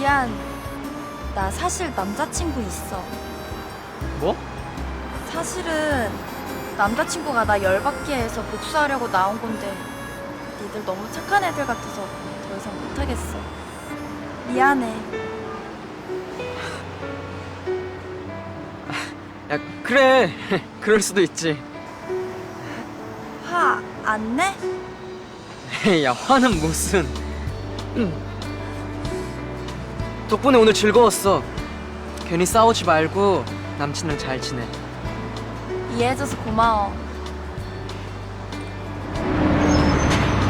미안. 나 사실 남자친구 있어. 뭐? 사실은 남자친구가 나 열받게 해서 복수하려고 나온 건데 니들 너무 착한 애들 같아서 더 이상 못하겠어. 미안해. 야 그래 그럴 수도 있지 화 안 내? 야 화는 무슨 음. 덕분에 오늘 즐거웠어 괜히 싸우지 말고 남친이랑 잘 지내 이해해줘서 고마워.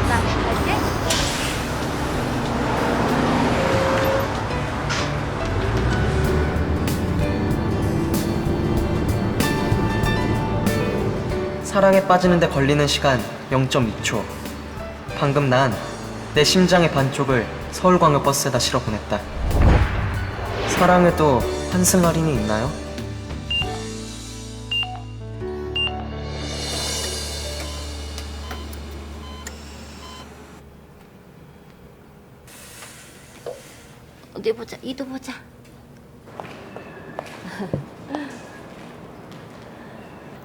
나 갈게. 사랑에 빠지는데 걸리는 시간 0.2초 방금 난 내 심장의 반쪽을 서울광역 버스에다 실어 보냈다 사랑에도 할인이 있나요? 어디 보자. 이도 보자.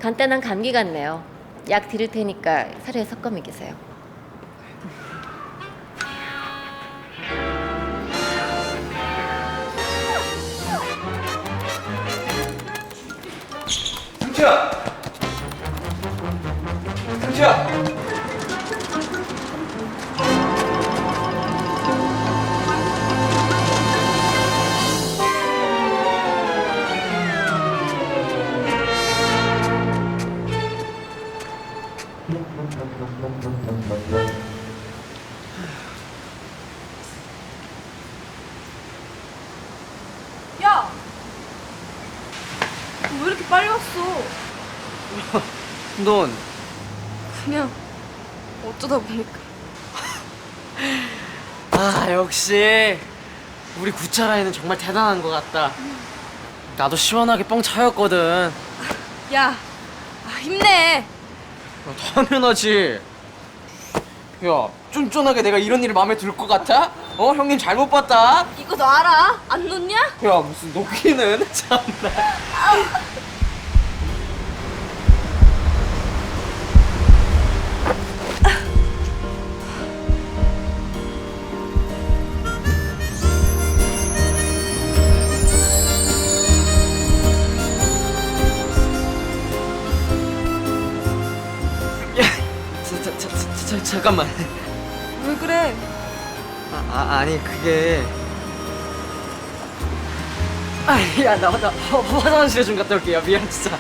간단한 감기 같네요. 약 드릴 테니까 사료에 섞어 먹이세요. 왔어? 넌 그냥 어쩌다 보니까. 아 역시 우리 구차라인은 정말 대단한 것 같다. 나도 시원하게 뻥 차였거든. 야, 아, 힘내. 야, 당연하지. 야, 쫀쫀하게 내가 이런 일이 마음에 들 것 같아? 어, 형님 잘못 봤다. 이거 너 알아? 안 놓냐? 야, 무슨 녹이는 참나. 자, 잠깐만. 왜 그래? 아, 아 아니 그게 아야나 나, 화- 화장실에 좀 갔다 올게요 미안 진짜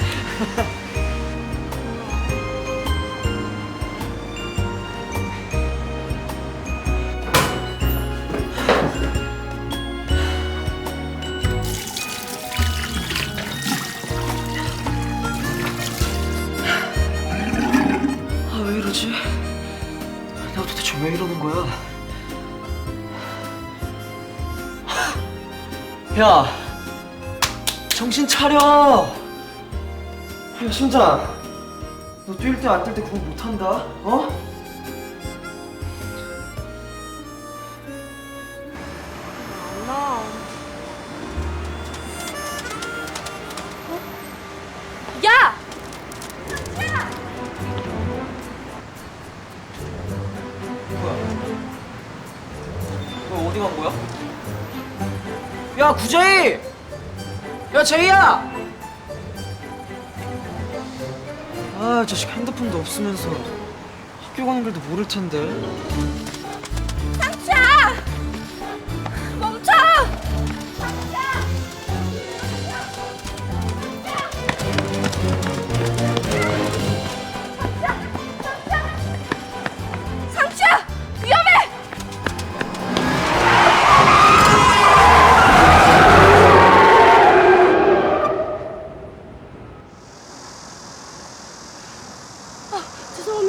왜 이러는 거야 야, 정신 차려. 야, 심장. 너 뛸 때 안 뛸때 그거 못한다. 어? 어디 간 거야? 야, 구제이! 야, 제이야! 아, 이 자식 핸드폰도 없으면서 학교 가는 길도 모를 텐데.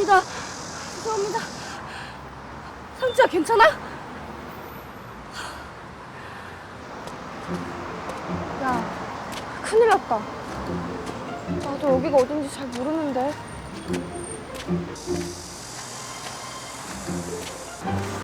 죄송합니다. 죄송합니다. 상추야, 괜찮아? 야, 큰일 났다. 나도 여기가 어딘지 잘 모르는데.